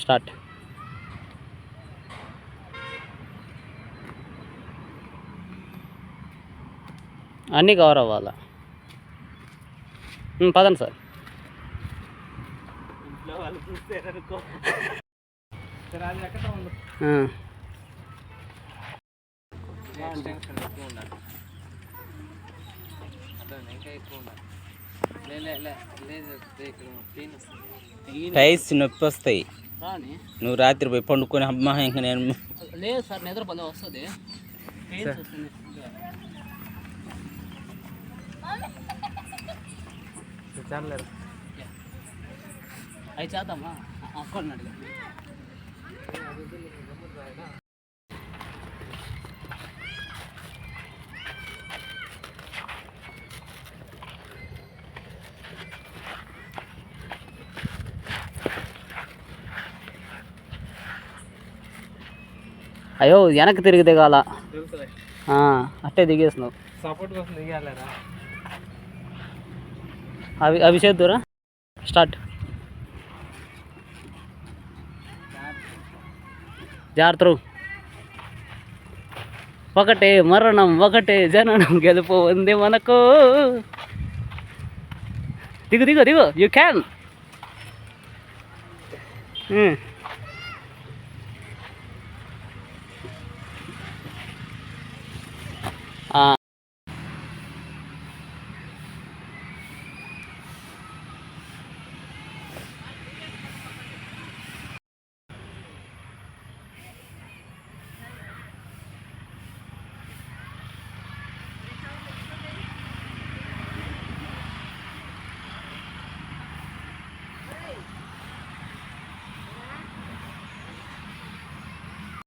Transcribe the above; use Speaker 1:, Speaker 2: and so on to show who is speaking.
Speaker 1: Start అన్నీ cover అవ్వాలా? ఉమ్, పదండి సార్.
Speaker 2: ఎక్స్టెన్షన్ ఎక్కువ ఉండాలి. అర్థం ఇంకా ఎక్కువ ఉండాలి. లే లే లే. లేదు ఇక్కడ పెయిన్ వస్తుంది.
Speaker 3: టైస్ నొప్పి వస్తాయి. నువ్వు రాత్రి పోయి పండుకొని అమ్మా ఇంకా నేను
Speaker 1: లేదు సార్ నిద్ర భలే వస్తుంది. అవి చేద్దామా? అక్కడ అయ్యో వెనక్కి తిరిగి దిగాల? అట్టే దిగేసినావు.
Speaker 2: సపోర్ట్ కోసం దిగాలేరా?
Speaker 1: అవి అవి చేద్దురా స్టార్ట్. జాగ్రత్త ఒకటే మరణం ఒకటే జననం గెలుపు ఉంది మనకు. దిగు దిగు దిగు యూ క్యాన్